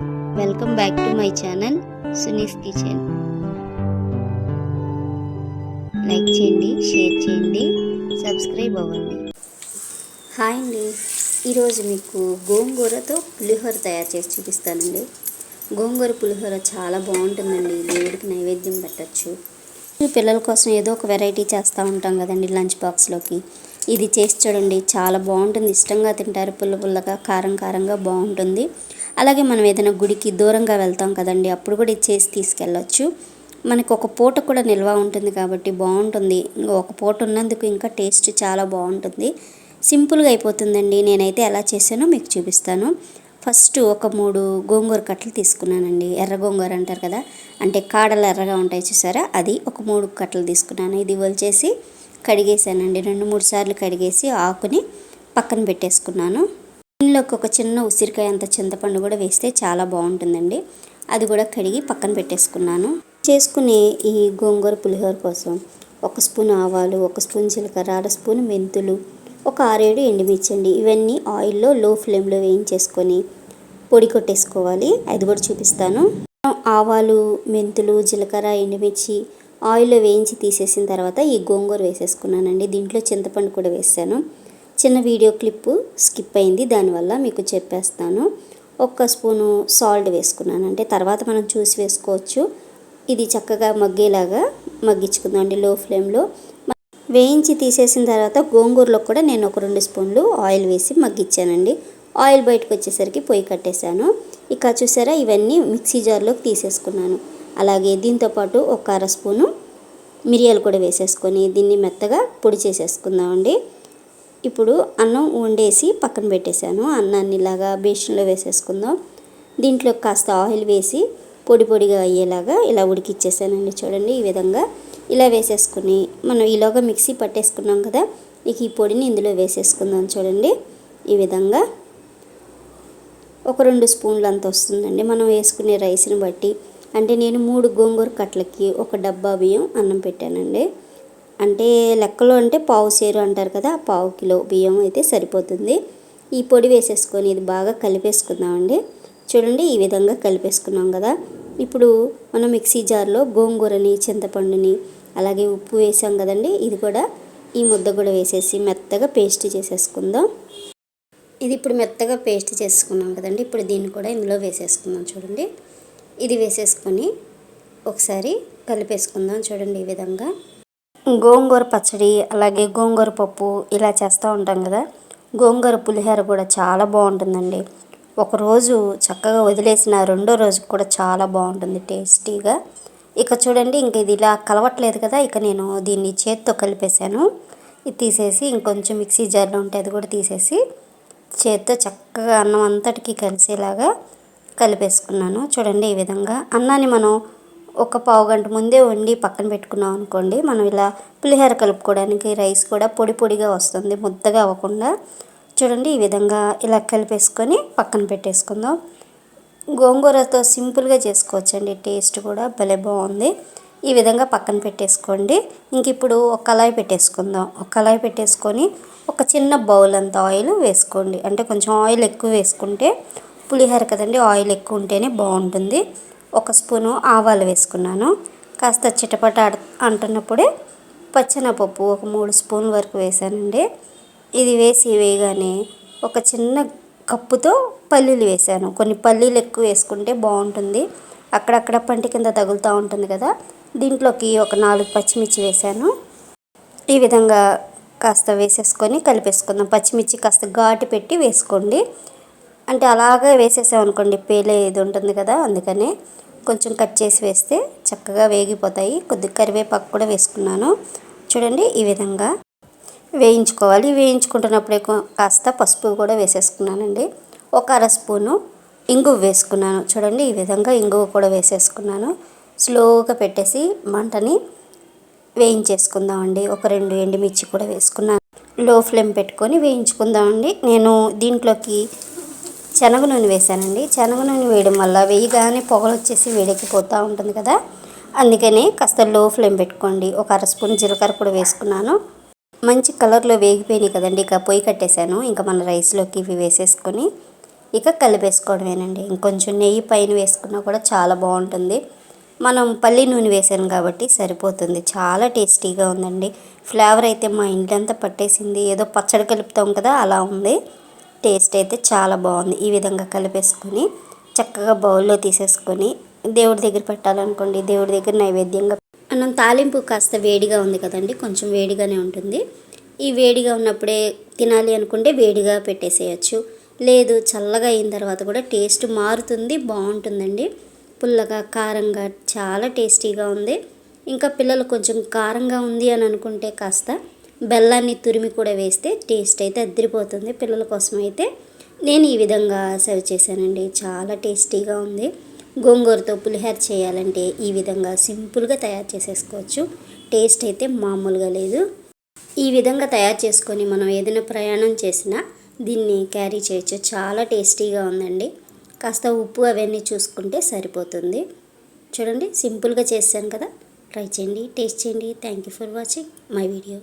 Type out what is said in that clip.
Welcome back to my channel Suni's kitchen like చేయండి share చేయండి subscribe అవ్వండి. Hi అండి. ఈరోజు మీకు గోంగూరతో పులిహోర తయారు చేసి చూపిస్తానండి. గోంగూర పులిహోర చాలా బాగుంటుందండి. దేవుడికి నైవేద్యం పెట్టచ్చు. పిల్లల కోసం ఏదో ఒక వెరైటీ చేస్తూ ఉంటాం కదండి లంచ్ బాక్స్లోకి. ఇది చేసి చూడండి చాలా బాగుంటుంది. ఇష్టంగా తింటారు పుల్ల పుల్లగా కారం కారంగా బాగుంటుంది. అలాగే మనం ఏదైనా గుడికి దూరంగా వెళ్తాం కదండి అప్పుడు కూడా ఇది చేసి తీసుకెళ్ళొచ్చు. మనకు ఒక పూట కూడా నిల్వ ఉంటుంది కాబట్టి బాగుంటుంది. ఒక పూట ఉన్నందుకు ఇంకా టేస్ట్ చాలా బాగుంటుంది. సింపుల్గా అయిపోతుందండి. నేనైతే ఎలా చేశానో మీకు చూపిస్తాను. ఫస్ట్ ఒక మూడు గోంగూర కట్టలు తీసుకున్నానండి. ఎర్ర గోంగూర అంటారు కదా అంటే కాడలు ఎర్రగా ఉంటాయి చూసారా? అది ఒక మూడు కట్టలు తీసుకున్నాను. ఇది వలిచేసి కడిగేసానండి రెండు మూడు సార్లు కడిగేసి ఆకుని పక్కన పెట్టేసుకున్నాను. దీనిలోకి ఒక చిన్న ఉసిరికాయ అంత చింతపండు కూడా వేస్తే చాలా బాగుంటుందండి. అది కూడా కడిగి పక్కన పెట్టేసుకున్నాను. చేసుకునే ఈ గోంగూర పులిహోర కోసం ఒక స్పూన్ ఆవాలు ఒక స్పూన్ జీలకర్ర అర స్పూన్ మెంతులు ఒక ఆరేడు ఎండుమిర్చి అండి ఇవన్నీ ఆయిల్లో లో ఫ్లేమ్లో వేయించేసుకొని పొడి కొట్టేసుకోవాలి. అది కూడా చూపిస్తాను. ఆవాలు మెంతులు జీలకర్ర ఎండుమిర్చి ఆయిల్లో వేయించి తీసేసిన తర్వాత ఈ గోంగూర వేసేసుకున్నానండి. దీంట్లో చింతపండు కూడా వేసాను. చిన్న వీడియో క్లిప్పు స్కిప్ అయింది. దానివల్ల మీకు చెప్పేస్తాను. ఒక్క స్పూను సాల్ట్ వేసుకున్నాను. అంటే తర్వాత మనం చూసి వేసుకోవచ్చు. ఇది చక్కగా మగ్గేలాగా మగ్గించుకుందండి లో ఫ్లేమ్లో. వేయించి తీసేసిన తర్వాత గోంగూరలో కూడా నేను ఒక రెండు స్పూన్లు ఆయిల్ వేసి మగ్గించానండి. ఆయిల్ బయటకు వచ్చేసరికి పొయ్యి కట్టేశాను. ఇక చూసారా? ఇవన్నీ మిక్సీ జార్లోకి తీసేసుకున్నాను. అలాగే దీంతోపాటు ఒక అర స్పూను మిరియాలు కూడా వేసేసుకొని దీన్ని మెత్తగా పొడి చేసేసుకుందామండి. ఇప్పుడు అన్నం వండేసి పక్కన పెట్టేశాను. అన్నాన్ని ఇలాగా బేషన్లో వేసేసుకుందాం. దీంట్లో కాస్త ఆయిల్ వేసి పొడి పొడిగా అయ్యేలాగా ఇలా ఉడికిచ్చేసానండి చూడండి ఈ విధంగా. ఇలా వేసేసుకుని మనం ఈలోగా మిక్సీ పట్టేసుకున్నాం కదా ఇక ఈ పొడిని ఇందులో వేసేసుకుందాం చూడండి. ఈ విధంగా ఒక రెండు స్పూన్లు అంత వస్తుందండి. మనం వేసుకునే రైస్ని బట్టి అంటే నేను మూడు గోంగూర కట్లకి ఒక డబ్బా బియ్యం అన్నం పెట్టానండి. అంటే లెక్కలో అంటే పావు సేరు అంటారు కదా పావు కిలో బియ్యం అయితే సరిపోతుంది. ఈ పొడి వేసేసుకొని ఇది బాగా కలిపేసుకుందామండి. చూడండి ఈ విధంగా కలిపేసుకున్నాం కదా. ఇప్పుడు మనం మిక్సీ జార్లో గోంగూరని చింతపండుని అలాగే ఉప్పు వేసాం కదండి ఇది కూడా ఈ ముద్ద కూడా వేసేసి మెత్తగా పేస్ట్ చేసేసుకుందాం. ఇది ఇప్పుడు మెత్తగా పేస్ట్ చేసుకున్నాం కదండి ఇప్పుడు దీన్ని కూడా ఇందులో వేసేసుకుందాం చూడండి. ఇది వేసేసుకొని ఒకసారి కలిపేసుకుందాం చూడండి ఈ విధంగా. గోంగూర పచ్చడి అలాగే గోంగూర పప్పు ఇలా చేస్తూ ఉంటాం కదా. గోంగూర పులిహోర కూడా చాలా బాగుంటుందండి. ఒకరోజు చక్కగా వదిలేసిన రెండో రోజు కూడా చాలా బాగుంటుంది టేస్టీగా. ఇక చూడండి ఇంక ఇది ఇలా కలవట్లేదు కదా ఇక నేను దీన్ని చేత్తో కలిపేశాను. ఇది తీసేసి ఇంకొంచెం మిక్సీ జార్లో ఉంటే అది కూడా తీసేసి చేత్తో చక్కగా అన్నం అంతటికి కలిసేలాగా కలిపేసుకున్నాను. చూడండి ఈ విధంగా. అన్నాన్ని మనం ఒక పావు గంట ముందే వండి పక్కన పెట్టుకున్నాం అనుకోండి మనం ఇలా పులిహోర కలుపుకోవడానికి రైస్ కూడా పొడి పొడిగా వస్తుంది ముద్దగా అవ్వకుండా. చూడండి ఈ విధంగా ఇలా కలిపేసుకొని పక్కన పెట్టేసుకుందాం. గోంగూరతో సింపుల్గా చేసుకోవచ్చండి టేస్ట్ కూడా భలే బాగుంది. ఈ విధంగా పక్కన పెట్టేసుకోండి. ఇంక ఇప్పుడు ఒక కళాయి పెట్టేసుకుందాం. ఒక కళాయి పెట్టేసుకొని ఒక చిన్న బౌల్ అంత ఆయిల్ వేసుకోండి. అంటే కొంచెం ఆయిల్ ఎక్కువ వేసుకుంటే పులిహోర కదండి ఆయిల్ ఎక్కువ ఉంటేనే బాగుంటుంది. ఒక స్పూను ఆవాలు వేసుకున్నాను. కాస్త చిటపట అంటున్నప్పుడే పచ్చనపప్పు ఒక మూడు స్పూన్ వరకు వేసానండి. ఇది వేసి వేయగానే ఒక చిన్న కప్పుతో పల్లీలు వేసాను. కొన్ని పల్లీలు ఎక్కువ వేసుకుంటే బాగుంటుంది. అక్కడక్కడ పంటి కింద తగులుతూ ఉంటుంది కదా దీంట్లోకి ఒక నాలుగు పచ్చిమిర్చి వేసాను. ఈ విధంగా కాస్త వేసేసుకొని కలిపేసుకుందాం. పచ్చిమిర్చి కాస్త ఘాటు పెట్టి వేసుకోండి. అంటే అలాగే వేసేసామనుకోండి పేలే ఇది ఉంటుంది కదా అందుకనే కొంచెం కట్ చేసి వేస్తే చక్కగా వేగిపోతాయి. కొద్దిగా కరివేపాకు కూడా వేసుకున్నాను. చూడండి ఈ విధంగా వేయించుకోవాలి. వేయించుకుంటున్నప్పుడే కాస్త పసుపు కూడా వేసేసుకున్నానండి. ఒక అర స్పూను ఇంగువ వేసుకున్నాను. చూడండి ఈ విధంగా ఇంగువ కూడా వేసేసుకున్నాను. స్లోగా పెట్టేసి మంటని వేయించేసుకుందామండి. ఒక రెండు ఎండుమిర్చి కూడా వేసుకున్నాను. లో ఫ్లేమ్ పెట్టుకొని వేయించుకుందామండి. నేను దీంట్లోకి శనగ నూనె వేసానండి శనగ నూనె వేయడం వల్ల వేయగానే పొగలు వచ్చేసి వేడెక్కిపోతూ ఉంటుంది కదా. అందుకని కాస్త లో ఫ్లేమ్ పెట్టుకోండి. ఒక అర స్పూన్ జీలకర్ర కూడా వేసుకున్నాను. మంచి కలర్లో వేగిపోయినాయి కదండి. ఇక పొయ్యి కట్టేశాను. ఇంకా మన రైస్లోకి ఇవి వేసేసుకొని ఇక కలిపేసుకోవడమేనండి. ఇంకొంచెం నెయ్యి పైన వేసుకున్నా కూడా చాలా బాగుంటుంది. మనం పల్లి నూనె వేసాను కాబట్టి సరిపోతుంది. చాలా టేస్టీగా ఉందండి. ఫ్లేవర్ అయితే మా ఇంట్లంతా పట్టేసింది. ఏదో పచ్చడి కలుపుతాం కదా అలా ఉంది. టేస్ట్ అయితే చాలా బాగుంది. ఈ విధంగా కలిపేసుకొని చక్కగా బౌల్లో తీసేసుకొని దేవుడి దగ్గర పెట్టాలనుకోండి. దేవుడి దగ్గర నైవేద్యంగా మనం తాలింపు కాస్త వేడిగా ఉంది కదండి. కొంచెం వేడిగానే ఉంటుంది. ఈ వేడిగా ఉన్నప్పుడే తినాలి అనుకుంటే వేడిగా పెట్టేసేయచ్చు. లేదు చల్లగా అయిన తర్వాత కూడా టేస్ట్ మారుతుంది బాగుంటుందండి. పుల్లగా కారంగా చాలా టేస్టీగా ఉంది. ఇంకా పిల్లలు కొంచెం కారంగా ఉంది అని అనుకుంటే కాస్త బెల్లాన్ని తురిమి కూడా వేస్తే టేస్ట్ అయితే అద్దరిపోతుంది. పిల్లల కోసం అయితే నేను ఈ విధంగా సర్వ్ చేశానండి. చాలా టేస్టీగా ఉంది. గోంగూరతో పులిహోర చేయాలంటే ఈ విధంగా సింపుల్గా తయారు చేసేసుకోవచ్చు. టేస్ట్ అయితే మామూలుగా లేదు. ఈ విధంగా తయారు చేసుకొని మనం ఏదైనా ప్రయాణం చేసినా దీన్ని క్యారీ చేయొచ్చు. చాలా టేస్టీగా ఉందండి. కాస్త ఉప్పు అవన్నీ చూసుకుంటే సరిపోతుంది. చూడండి సింపుల్గా చేశాను కదా. ట్రై చేయండి టేస్ట్ చేయండి. Thank you for watching my video